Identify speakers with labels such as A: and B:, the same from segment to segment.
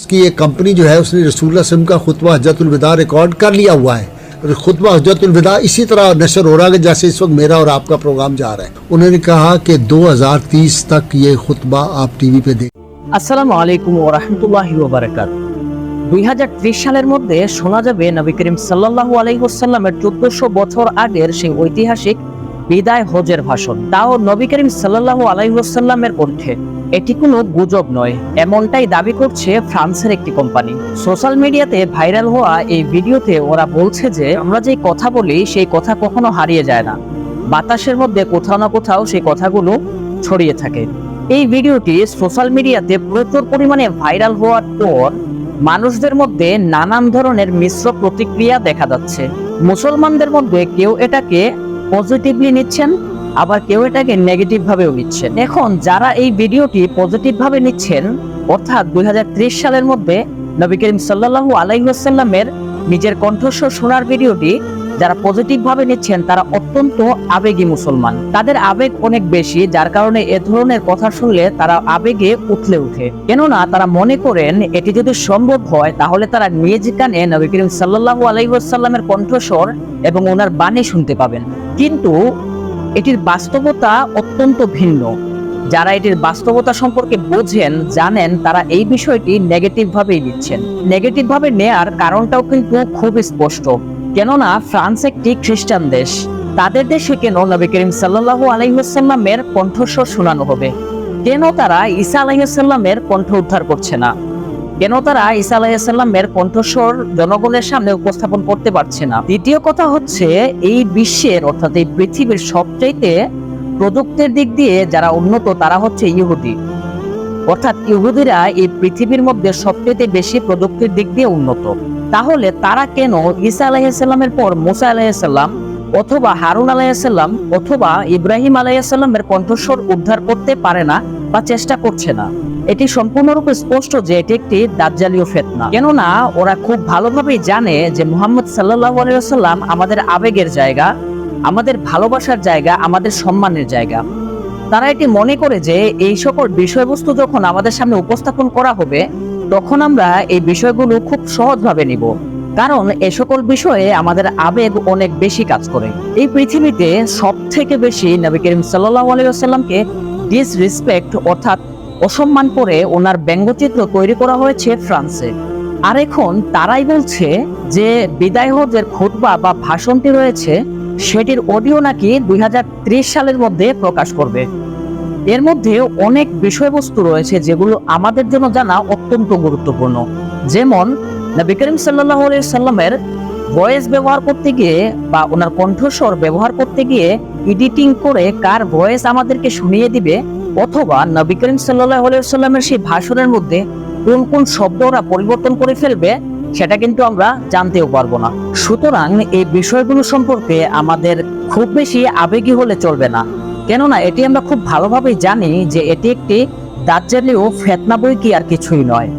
A: उसकी एक कंपनी जो है उसने रसूल वसल्लम का खुतबा हजरतुलविदा रिकॉर्ड कर लिया हुआ है और खुतबा हजरतुलविदा इसी तरह नशर हो रहा है जैसे इस वक्त मेरा और आपका प्रोग्राम जा रहा है उन्होंने कहा कि 2030 तक ये खुतबा आप टीवी पे देख
B: আসসালামু আলাইকুম ও রহমতুল্লাহি ওবারাকাত দুই সালের মধ্যে শোনা যাবে নবী করিম সাল্লাল্লাহু আলাইহি চোদ্দশো বছর আগের সেই ঐতিহাসিক বিদায় হজের ভাষণ। তাও নবী করিম সাল্লাল্লাহু আলাইহি ওয়াসাল্লামের কণ্ঠে এটি কোনো গুজব নয়, এমনটাই দাবি করছে ফ্রান্সের একটি কোম্পানি। সোশ্যাল মিডিয়াতে ভাইরাল হওয়া এই ভিডিওতে ওরা বলছে যে, আমরা যে কথা বলি, সেই কথা কখনো হারিয়ে যায় না। বাতাসের মধ্যে কোথাও না কোথাও সেই কথাগুলো ছড়িয়ে থাকে। এই ভিডিওটি সোশ্যাল মিডিয়াতে প্রচুর পরিমাণে ভাইরাল হওয়ার পর মানুষদের মধ্যে নানান ধরনের মিশ্র প্রতিক্রিয়া দেখা যাচ্ছে। মুসলমানদের মধ্যে কেউ এটাকে পজিটিভলি নিচ্ছেন, আবার কেউ এটাকে নেগেটিভ ভাবেও নিচ্ছেন। এখন যারা এই ভিডিওটি পজিটিভ ভাবে নিচ্ছেন, অর্থাৎ দুই হাজার ত্রিশ সালের মধ্যে নবী করিম সাল্লাহ আলাইহি নিজের কণ্ঠস্বর শোনার ভিডিওটি যারা পজিটিভ ভাবে নিচ্ছেন, তারা অত্যন্ত আবেগী মুসলমান। তাদের আবেগ অনেক বেশি, যার কারণে এ ধরনের কথা শুনলে তারা আবেগে উঠলে উঠে। কেননা তারা মনে করেন, এটি যদি সম্ভব হয়, তাহলে তারা নিজ কানে নবী করিম সাল্লাল্লাহু আলাইহি ওয়াসাল্লামের কণ্ঠস্বর এবং ওনার বাণী শুনতে পাবেন। কিন্তু এটির বাস্তবতা অত্যন্ত ভিন্ন। যারা এটির বাস্তবতা সম্পর্কে বোঝেন, জানেন, তারা এই বিষয়টি নেগেটিভ ভাবেই নিচ্ছেন। নেগেটিভ ভাবে নেয়ার কারণটাও কিন্তু খুব স্পষ্ট। কেননা ফ্রান্স একটি খ্রিস্টান দেশ। তাদের দেশে কেন নবী করিম সাল্লাল্লাহু আলাইসাল্লামের কণ্ঠস্বর শোনানো হবে? কেন তারা ঈসা আলাইসাল্লামের কণ্ঠ উদ্ধার করছে না? কেন তারা ঈসা আলাইসাল্লামের কণ্ঠস্বর জনগণের সামনে উপস্থাপন করতে পারছে না? দ্বিতীয় কথা হচ্ছে, এই বিশ্বের, অর্থাৎ এই পৃথিবীর সবচাইতে প্রযুক্তির দিক দিয়ে যারা উন্নত, তারা হচ্ছে ইহুদি। অর্থাৎ ইহুদিরা এই পৃথিবীর মধ্যে সবচেয়ে বেশি প্রযুক্তির দিক দিয়ে উন্নত। তাহলে তারা কেন ঈসা আলাইসাল্লামের পর মুসা আলাইসাল্লাম অথবা হারুন আলাইসাল্লাম অথবা ইব্রাহিম আলাইসাল্লামের কণ্ঠস্বর উদ্ধার করতে পারে না বা চেষ্টা করছে না? এটি সম্পূর্ণরূপে স্পষ্ট যে এটি একটি দাজ্জালীয় ফেতনা। কেননা ওরা খুব ভালোভাবেই জানে যে মুহাম্মদ সাল্লাহ আলাইসাল্লাম আমাদের আবেগের জায়গা, আমাদের ভালোবাসার জায়গা, আমাদের সম্মানের জায়গা। তারা এটি মনে করে যে এই সকল বিষয়বস্তু যখন আমাদের সামনে উপস্থাপন করা হবে তখন আমরা এই বিষয়গুলো খুব সহজভাবে নিব। কারণ এ সকল বিষয়ে আমাদের আবেগ অনেক বেশি কাজ করে। এই পৃথিবীতে সব থেকে বেশি নবী করিম সাল্লাহ আলাইসাল্লামকে ডিসরেসপেক্ট অর্থাৎ অসম্মান করে ওনার ব্যঙ্গচিত্র তৈরি করা হয়েছে ফ্রান্সে। আর এখন তারাই বলছে যে বিদায় হজের খুতবা বা ভাষণটি রয়েছে, সেটির অডিও নাকি দুই হাজার ত্রিশ সালের মধ্যে প্রকাশ করবে। এর মধ্যে অনেক বিষয়বস্তু রয়েছে যেগুলো আমাদের জন্য জানা অত্যন্ত গুরুত্বপূর্ণ। যেমন, নবী করিম সাল্লাহ সাল্লামের ভয়েস ব্যবহার করতে গিয়ে বা ওনার কণ্ঠস্বর ব্যবহার করতে গিয়ে এডিটিং করে কার ভয়েস আমাদেরকে শুনিয়ে দিবে অথবা নবী করিম সাল্লাহ সাল্লামের সেই ভাষণের মধ্যে কোন কোন শব্দ ওরা পরিবর্তন করে ফেলবে সেটা কিন্তু আমরা জানতেও পারব না। সুতরাং এই বিষয়গুলো সম্পর্কে আমাদের খুব বেশি আবেগী হলে চলবে না। কেননা এটি আমরা খুব ভালোভাবেই জানি যে এটি একটি দাজ্জালীয় ফেতনা বই কি আর কিছুই নয়।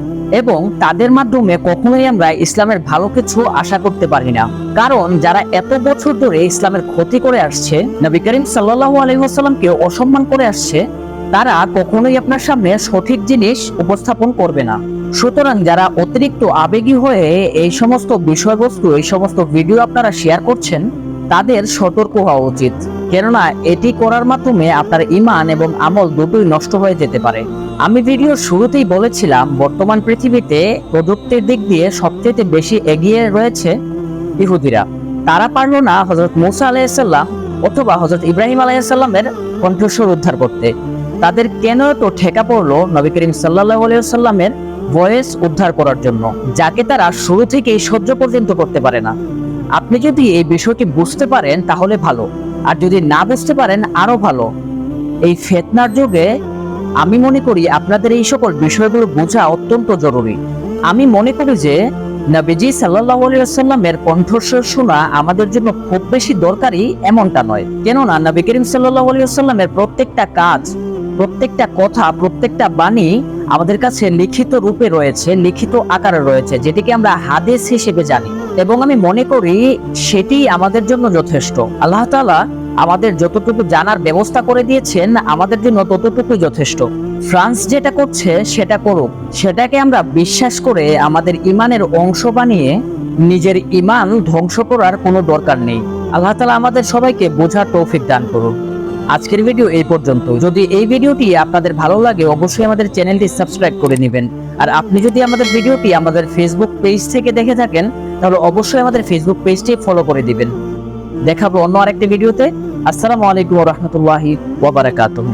B: এবং তাদের মাধ্যমে কখনোই আমরা ইসলামের ভালো কিছু আশা করতে পারি না। কারণ যারা এত বছর ধরে ইসলামের ক্ষতি করে আসছে, নবী করিম সাল্লাহ আলহিহাস্লামকে অসম্মান করে আসছে, তারা কখনোই আপনার সামনে সঠিক জিনিস উপস্থাপন করবে না। সুতরাং যারা অতিরিক্ত আবেগী হয়ে এই সমস্ত বিষয়বস্তু, এই সমস্ত ভিডিও আপনারা শেয়ার করছেন, তাদের সতর্ক হওয়া উচিত। কেননা এটি করার মাধ্যমে আপনার ইমান এবং আমল দুটোই নষ্ট হয়ে যেতে পারে। আমি ভিডিওর শুরুতেই বলেছিলাম, বর্তমান পৃথিবীতে প্রযুক্তির দিক দিয়ে সবচেয়ে বেশি এগিয়ে রয়েছে ইহুদিরা। তারা পারল না হজরত মুসা আলাইসাল্লাম অথবা হজরত ইব্রাহিম আলাইসাল্লামের কণ্ঠস্বর উদ্ধার করতে। তাদের কেন তো ঠেকা পড়ল নবী করিম সাল্লাহ আলাইসাল্লামের ভয়েস উদ্ধার করার জন্য, যাকে তারা শুরু থেকেই সহ্য পর্যন্ত করতে পারে না? আপনি যদি এই বিষয়টি বুঝতে পারেন, তাহলে ভালো। আর যদি না বুঝতে পারেন, আরও ভালো। এই ফেতনার যুগে আমি মনে করি আপনাদের এই সকল বিষয়গুলো বোঝা অত্যন্ত জরুরি। আমি মনে করি যে নবীজি সাল্লাহ আলিয়াল্লামের কণ্ঠস্বর শোনা আমাদের জন্য খুব বেশি দরকারি এমনটা নয়। কেননা নবী করিম সাল্লাহ আলিয়াল্লামের প্রত্যেকটা কাজ, প্রত্যেকটা কথা, প্রত্যেকটা বাণী আমাদের কাছে লিখিত রূপে রয়েছে, লিখিত আকারে রয়েছে, যেটিকে আমরা হাদিস হিসেবে জানি। এবং আমি মনে করি সেটি আমাদের জন্য যথেষ্ট। আল্লাহ তাআলা আমাদের যতটুকু জানার ব্যবস্থা করে দিয়েছেন, আমাদের জন্য ততটুকুই যথেষ্ট। ফ্রান্স যেটা করছে, সেটা করুক। সেটাকে আমরা বিশ্বাস করে আমাদের ইমানের অংশ বানিয়ে নিজের ইমান ধ্বংস করার কোনো দরকার নেই। আল্লাহ তালা আমাদের সবাইকে বোঝার তৌফিক দান করুন। আজকের ভিডিও এই পর্যন্ত। যদি এই ভিডিওটি আপনাদের ভালো লাগে, অবশ্যই আমাদের চ্যানেলটি সাবস্ক্রাইব করে নেবেন। আর আপনি যদি আমাদের ভিডিওটি আমাদের ফেসবুক পেজ থেকে দেখে থাকেন, তাহলে অবশ্যই আমাদের ফেসবুক পেজটি ফলো করে দিবেন। দেখাবো অন্য আরেকটি ভিডিওতে। আসসালামু আলাইকুম রহমতুল্লাহি ওয়াবারাকাতুহ